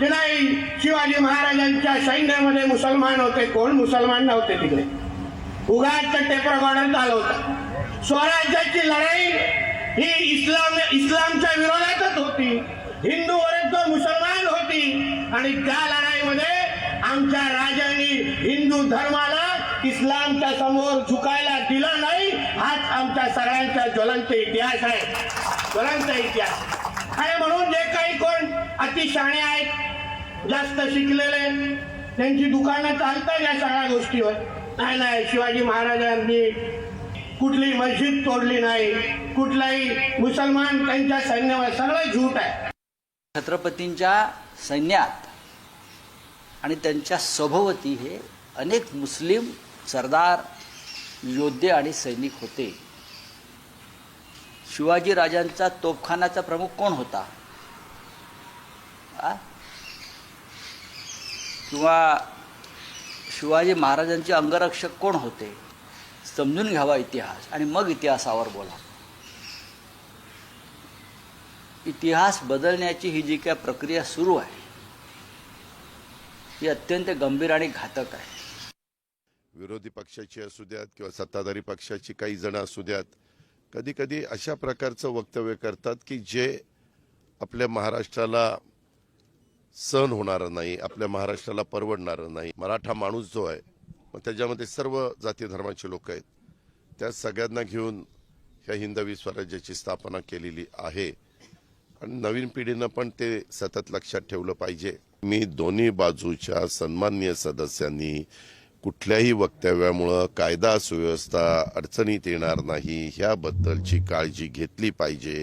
की नाही शिवाजी महाराजांच्या सैन्यामध्ये मुसलमान होते. कोण? मुसलमान नव्हते तिकडे. उगाच टेपरगॉर्डर झालं होतं. स्वराज्याची लढाई ही इस्लाम इस्लामच्या विरोधातच होती. हिंदू विरुद्ध मुसलमान होती. आणि त्या लढाईमध्ये आमच्या राजांनी हिंदू धर्माला इस्लामच्या समोर झुकायला दिला नाही. हाच आमच्या सगळ्यांचा ज्वलंत इतिहास आहे. ज्वलंत इतिहास. आणि म्हणून जे काही कोण अतिशाणे आहे जास्त शिकलेले त्यांची दुकानं चालतात या सगळ्या गोष्टीवर. नाही नाही शिवाजी महाराजांनी कुठली मस्जिद तोडली नाही. कुठलाही मुसलमान त्यांच्या सैन्यावर सगळं झूट आहे. छत्रपतींच्या सैन्यात आणि त्यांच्या सभोवती हे अनेक मुस्लिम सरदार योद्धे आणि सैनिक होते. शिवाजी राजांचा तोफखानाचा प्रमुख कोण होता? आ? किंवा शिवाजी महाराजांचे अंगरक्षक कोण होते? समजून घ्यावा इतिहास आणि मग इतिहासावर बोला. इतिहास बदलण्याची ही जी काय प्रक्रिया सुरू आहे ही अत्यंत गंभीर आणि घातक आहे. विरोधी पक्षाची असू द्यात किंवा सत्ताधारी पक्षाची काही जण असू द्यात कधी कधी अशा प्रकारचं वक्तव्य करतात की जे आपल्या महाराष्ट्राला सहन होणार नाही आपल्या महाराष्ट्राला परवडणार नाही. मराठा माणूस जो आहे मग त्याच्यामध्ये सर्व जाती धर्माचे लोक आहेत. त्या सगळ्यांना घेऊन ह्या हिंदवी स्वराज्याची स्थापना केलेली आहे. आणि नवीन पिढीनं पण ते सतत लक्षात ठेवलं पाहिजे. मी दोन्ही बाजूच्या सन्माननीय सदस्यांनी कुठल्याही वक्तव्यामुळं कायदा सुव्यवस्था अडचणीत येणार नाही ह्याबद्दलची काळजी घेतली पाहिजे.